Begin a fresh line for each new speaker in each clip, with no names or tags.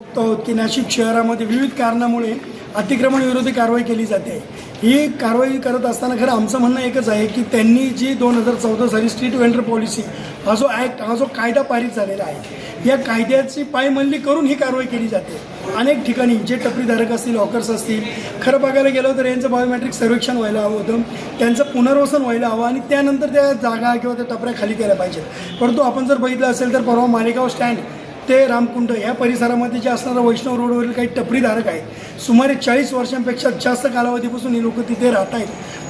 बघतो की नाशिक शहरामध्ये विविध कारणामुळे अतिक्रमण विरोधी कारवाई केली जाते. ही कारवाई करत असताना खरं आमचं म्हणणं एकच आहे की त्यांनी जी दोन हजार चौदा साली स्ट्रीट वेंडर पॉलिसी हा जो ॲक्ट हा जो कायदा पारित झालेला आहे या कायद्याची पायमल्ली करून ही कारवाई केली जाते. अनेक ठिकाणी जे टपरीधारक असतील हॉकर्स असतील खरं बघायला गेलं तर यांचं बायोमॅट्रिक सर्वेक्षण व्हायला हवं होतं. त्यांचं पुनर्वसन व्हायला हवं आणि त्यानंतर त्या जागा किंवा त्या टपऱ्या खाली केल्या पाहिजेत. परंतु आपण जर बघितलं असेल तर परवा मालेगाव स्टँड ते रामकुंड या परिसरामध्ये जे असणारा वैष्णव रोडवरील काही टपरीधारक आहेत सुमारे चाळीस वर्षांपेक्षा जास्त कालावधीपासून हे लोक तिथे राहत आहेत.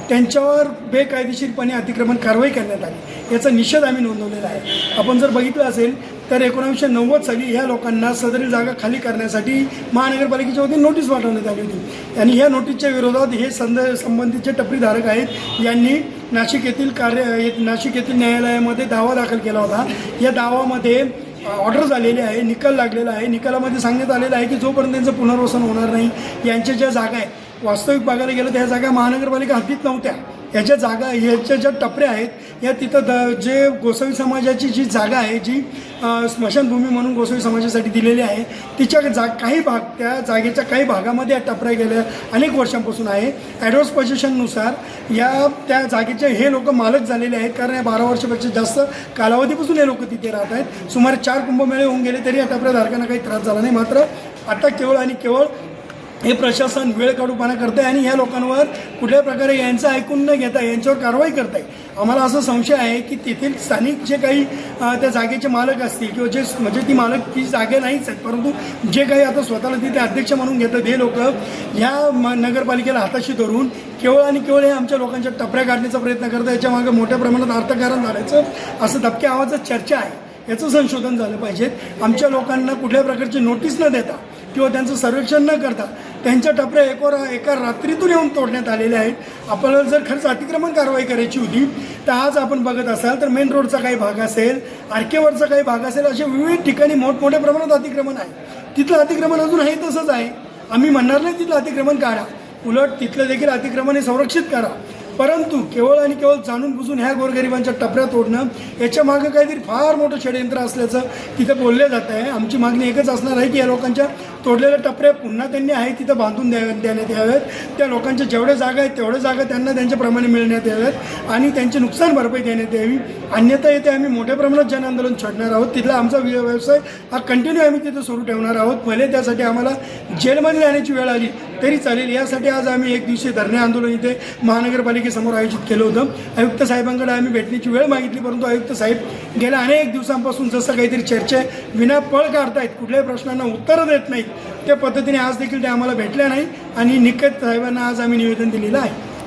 त्यांच्यावर बेकायदेशीरपणे अतिक्रमण कारवाई करण्यात आली. याचा निषेध आम्ही नोंदवलेला आहे. आपण जर बघितलं असेल तर एकोणीसशे नव्वद साली ह्या लोकांना सदरील जागा खाली करण्यासाठी महानगरपालिकेच्या वतीने नोटीस पाठवण्यात आली होती. आणि ह्या नोटीसच्या विरोधात हे संद संबंधितचे टपरीधारक आहेत यांनी नाशिक येथील कार्य नाशिक येथील न्यायालयामध्ये दावा दाखल केला होता. या दावामध्ये ऑर्डर झालेली आहे निकाल लागलेला आहे निकालामध्ये सांगण्यात आलेलं आहे की जोपर्यंत त्यांचं पुनर्वसन होणार नाही यांच्या ज्या जागा आहेत वास्तविक बघायला गेलं त्या जागा महानगरपालिका हद्दीत नव्हत्या. ह्याच्या जागा ह्याच्या ज्या टपऱ्या आहेत या तिथं द जे गोसावी समाजाची जी जागा आहे जी स्मशानभूमी म्हणून गोसावी समाजासाठी दिलेली आहे तिच्या जा काही भाग त्या जागेच्या काही भागामध्ये या टपऱ्या गेल्या अनेक वर्षांपासून आहे. ॲडव्हान्स पोझिशननुसार या त्या जागेचे हे लोक मालक झालेले आहेत कारण या बारा वर्षापेक्षा जास्त कालावधीपासून हे लोक तिथे राहत आहेत. सुमारे चार कुंभमेळे होऊन गेले तरी या टपऱ्याधारकांना काही त्रास झाला नाही. मात्र आता केवळ आणि केवळ हे प्रशासन वेळ काढूपणा करत आहे आणि ह्या लोकांवर कुठल्या प्रकारे यांचं ऐकून न घेता यांच्यावर कारवाई करत आहे आम्हाला असा संशय आहे की तेथील स्थानिक जे काही त्या जागेचे मालक असतील किंवा जे म्हणजे ती मालक ती जागे नाहीच आहेत परंतु जे काही आता स्वतःला तिथे अध्यक्ष म्हणून घेतात हे लोक ह्या म नगरपालिकेला हाताशी धरून केवळ आणि केवळ हे आमच्या लोकांच्या टपऱ्या काढण्याचा प्रयत्न करतात. याच्यामागे मोठ्या प्रमाणात अर्थकारण झाल्याचं असं धबक्या आवाजात चर्चा आहे. याचं संशोधन झालं पाहिजे. आमच्या लोकांना कुठल्या प्रकारची नोटीस न देता किंवा त्यांचं सर्वेक्षण न करता त्यांच्या टपऱ्या एकोर एका रात्रीतून येऊन तोडण्यात आलेल्या आहेत. आपल्याला जर खरंच अतिक्रमण कारवाई करायची होती तर आज आपण बघत असाल तर मेन रोडचा काही भाग असेल आरकेवरचा काही भाग असेल असे विविध ठिकाणी मोठमोठ्या प्रमाणात अतिक्रमण आहे. तिथलं अतिक्रमण अजून आहे तसंच आहे. आम्ही म्हणणार नाही तिथलं अतिक्रमण काढा. उलट तिथलं देखील अतिक्रमण हे संरक्षित करा. परंतु केवळ आणि केवळ जाणून बुजून ह्या गोरगरिबांच्या टपऱ्या तोडणं याच्या मागं काहीतरी फार मोठं षडयंत्र असल्याचं तिथं बोललं जात आहे. आमची मागणी एकच असणार आहे की या लोकांच्या तोडलेल्या टपऱ्या पुन्हा त्यांनी आहे तिथं बांधून द्या देण्यात याव्यात त्या लोकांच्या जेवढ्या जागा आहेत तेवढ्या जागा त्यांना त्यांच्याप्रमाणे मिळण्यात याव्यात आणि त्यांची नुकसान भरपाई देण्यात यावी. अन्यथा येथे आम्ही मोठ्या प्रमाणात जन आंदोलन छेडणार आहोत. तिथला आमचा व्यवसाय हा कंटिन्यू आम्ही तिथं सुरू ठेवणार आहोत. भले त्यासाठी आम्हाला जेलमध्ये जाण्याची वेळ आली तरी चालेल. यासाठी आज आम्ही एक दिवशी धरणे आंदोलन इथे महानगरपालिकेसमोर आयोजित केलं होतं. आयुक्त साहेबांकडे आम्ही भेटण्याची वेळ मागितली परंतु आयुक्त साहेब गेल्या अनेक दिवसांपासून जसं काहीतरी चर्चा विना पळ काढतायत कुठल्याही प्रश्नांना उत्तरं देत नाहीत. त्या पद्धतीने आज देखील ते आम्हाला भेटल्या नाही आणि निकत साहेबांना आज आम्ही निवेदन दिलेलं आहे.